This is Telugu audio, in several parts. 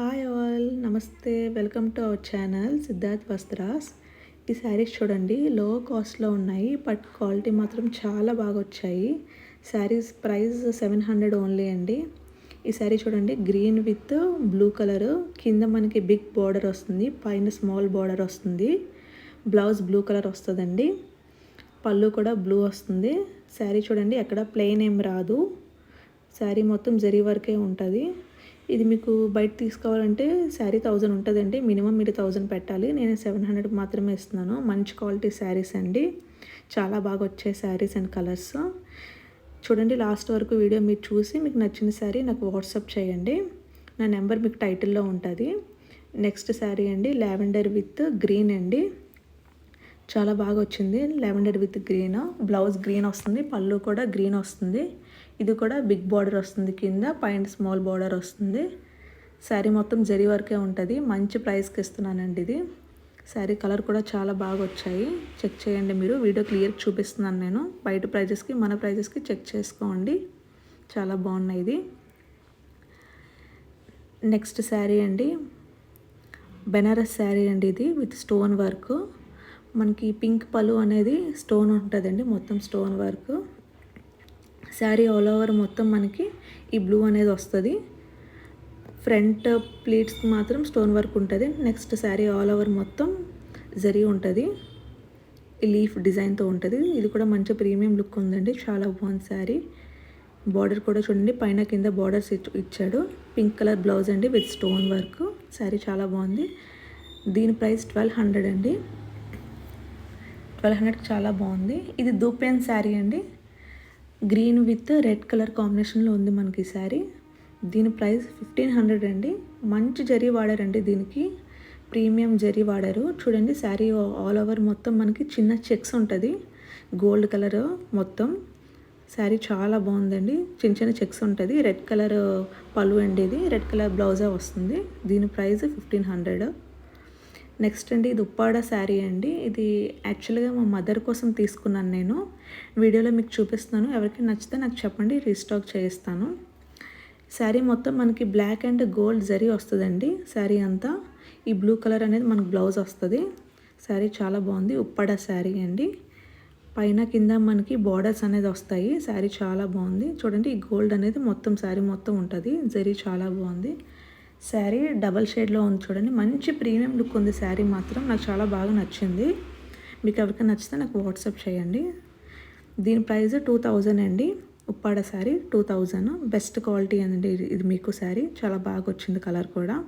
హాయ్ ఆల్ నమస్తే. Welcome to our channel Siddharth Vastras ఈ శారీస్ చూడండి లో కాస్ట్లో ఉన్నాయి బట్ క్వాలిటీ మాత్రం చాలా బాగా వచ్చాయి. Saris price seven hundred only అండి. ఈ శారీ చూడండి గ్రీన్ విత్ బ్లూ కలర్ కింద మనకి బిగ్ బార్డర్ వస్తుంది పైన స్మాల్ బార్డర్ వస్తుంది. బ్లౌజ్ బ్లూ కలర్ వస్తుందండి. పళ్ళు కూడా బ్లూ వస్తుంది. శారీ చూడండి ఎక్కడ ప్లెయిన్ ఏం రాదు. శారీ మొత్తం జరీ వరకే ఉంటుంది. ఇది మీకు బయట తీసుకోవాలంటే శారీ థౌజండ్ ఉంటుందండి. మినిమం మీరు థౌజండ్ పెట్టాలి. నేను సెవెన్ హండ్రెడ్ మాత్రమే ఇస్తున్నాను. మంచి క్వాలిటీ శారీస్ అండి. చాలా బాగా వచ్చాయి శారీస్ అండ్ కలర్స్. చూడండి లాస్ట్ వరకు వీడియో మీరు చూసి మీకు నచ్చిన శారీ నాకు వాట్సాప్ చేయండి. నా నెంబర్ మీకు టైటిల్లో ఉంటుంది. నెక్స్ట్ శారీ అండి లావెండర్ విత్ గ్రీన్ అండి. చాలా బాగా వచ్చింది. Lavender with green blouse green వస్తుంది. పళ్ళు కూడా గ్రీన్ వస్తుంది. ఇది కూడా బిగ్ బార్డర్ వస్తుంది కింద పైన స్మాల్ బార్డర్ వస్తుంది. శారీ మొత్తం జరి వరకే ఉంటుంది. మంచి ప్రైస్కి ఇస్తున్నానండి ఇది. శారీ కలర్ కూడా చాలా బాగా వచ్చాయి. చెక్ చేయండి మీరు. వీడియో క్లియర్ చూపిస్తున్నాను నేను. బయట ప్రైజెస్కి మన ప్రైజెస్కి చెక్ చేసుకోండి. చాలా బాగున్నాయి ఇది. నెక్స్ట్ శారీ అండి. బెనారస్ శారీ అండి ఇది విత్ స్టోన్ వర్క్ మనకి పింక్ పలు అనేది స్టోన్ ఉంటుందండి మొత్తం stone work. Sari all over మొత్తం మనకి ఈ బ్లూ అనేది వస్తుంది. ఫ్రంట్ ప్లీట్స్కి మాత్రం స్టోన్ వర్క్ ఉంటుంది నెక్స్ట్ శారీ ఆల్ ఓవర్ మొత్తం జరీ ఉంటుంది. లీఫ్ డిజైన్తో ఉంటుంది. ఇది కూడా మంచి ప్రీమియం లుక్ ఉందండి చాలా బాగుంది శారీ. బార్డర్ కూడా చూడండి పైన కింద బార్డర్స్ ఇచ్చాడు. పింక్ కలర్ బ్లౌజ్ అండి విత్ స్టోన్ వర్క్. శారీ చాలా బాగుంది. దీని ప్రైస్ ట్వెల్వ్ హండ్రెడ్ అండి. ట్వెల్వ్ హండ్రెడ్కి చాలా బాగుంది. ఇది దూపెన్ శారీ అండి. గ్రీన్ విత్ రెడ్ కలర్ కాంబినేషన్లో ఉంది మనకి శారీ. దీని ప్రైస్ ఫిఫ్టీన్ హండ్రెడ్ అండి. మంచి జరీ వాడారండి దీనికి. ప్రీమియం జరీ వాడారు. చూడండి శారీ ఆల్ ఓవర్ మొత్తం మనకి చిన్న చెక్స్ ఉంటుంది. గోల్డ్ కలర్ మొత్తం. శారీ చాలా బాగుందండి. చిన్న చిన్న చెక్స్ ఉంటుంది. రెడ్ కలర్ పళ్ళు అండి ఇది. రెడ్ కలర్ బ్లౌజే వస్తుంది. దీని ప్రైస్ ఫిఫ్టీన్ హండ్రెడ్ నెక్స్ట్ అండి ఇది ఉప్పాడ శారీ అండి. ఇది యాక్చువల్గా మా మదర్ కోసం తీసుకున్నాను నేను. వీడియోలో మీకు చూపిస్తాను ఎవరికి నచ్చితే నాకు చెప్పండి రీస్టాక్ చేయిస్తాను. శారీ మొత్తం మనకి బ్లాక్ అండ్ గోల్డ్ జరీ వస్తుందండి శారీ అంతా. ఈ బ్లూ కలర్ అనేది మనకు బ్లౌజ్ వస్తుంది. శారీ చాలా బాగుంది ఉప్పాడ శారీ అండి. పైన కింద మనకి బార్డర్స్ అనేది వస్తాయి. శారీ చాలా బాగుంది. చూడండి ఈ గోల్డ్ అనేది మొత్తం శారీ మొత్తం ఉంటుంది. జరీ చాలా బాగుంది. శారీ డబల్ షేడ్లో ఉంది చూడండి. మంచి ప్రీమియం లుక్ ఉంది శారీ మాత్రం. నాకు చాలా బాగా నచ్చింది. మీకు ఎవరికైనా నచ్చితే నాకు వాట్సాప్ చేయండి. దీని ప్రైస్ టూ థౌజండ్ అండి. Uppada sari two thousand. Best quality అండి ఇది. మీకు శారీ. చాలా బాగా వచ్చింది కలర్ కూడా.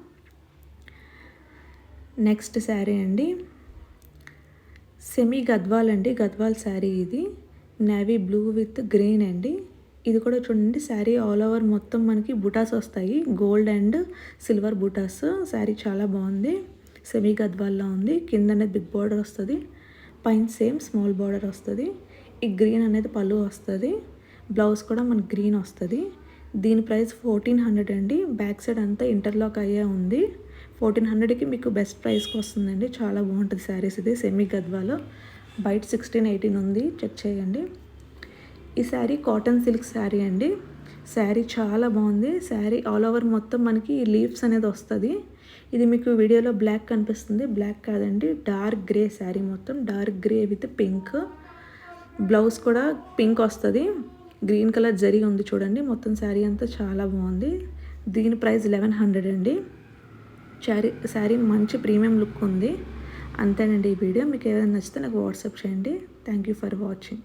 నెక్స్ట్ శారీ అండి. సెమీ గద్వాల్ అండి. గద్వాల్ శారీ ఇది. నేవీ బ్లూ విత్ గ్రీన్ అండి. ఇది కూడా చూడండి శారీ ఆల్ ఓవర్ మొత్తం మనకి బుటాస్ వస్తాయి. Gold and silver butas. Sari చాలా బాగుంది. సెమీ గద్వాల్లో ఉంది. కింద అనేది బిగ్ బార్డర్ వస్తుంది. పైన సేమ్ స్మాల్ బార్డర్ వస్తుంది. ఈ గ్రీన్ అనేది పళ్ళు వస్తుంది. బ్లౌజ్ కూడా మనకి గ్రీన్ వస్తుంది. దీని ప్రైస్ ఫోర్టీన్ హండ్రెడ్ అండి. బ్యాక్ సైడ్ అంతా ఇంటర్లాక్ అయ్యే ఉంది. ఫోర్టీన్ హండ్రెడ్కి మీకు బెస్ట్ ప్రైస్కి వస్తుందండి. చాలా బాగుంటుంది శారీస్ ఇది సెమీ గద్వాలో. బయట సిక్స్టీన్ ఎయిటీన్ ఉంది. చెక్ చేయండి. ఈ శారీ కాటన్ సిల్క్ శారీ అండి. శారీ చాలా బాగుంది. శారీ ఆల్ ఓవర్ మొత్తం మనకి లీవ్స్ అనేది వస్తుంది. ఇది మీకు వీడియోలో బ్లాక్ కనిపిస్తుంది. బ్లాక్ కాదండి. డార్క్ గ్రే శారీ మొత్తం. Dark grey with pink. Blouse కూడా పింక్ వస్తుంది. గ్రీన్ కలర్ జరీ ఉంది చూడండి. మొత్తం శారీ అంతా చాలా బాగుంది. దీని ప్రైస్ లెవెన్ హండ్రెడ్ అండి. శారీ శారీ మంచి ప్రీమియం లుక్ ఉంది. అంతేనండి ఈ వీడియో. మీకు ఏదైనా నచ్చితే నాకు వాట్సాప్ చేయండి. Thank you for watching.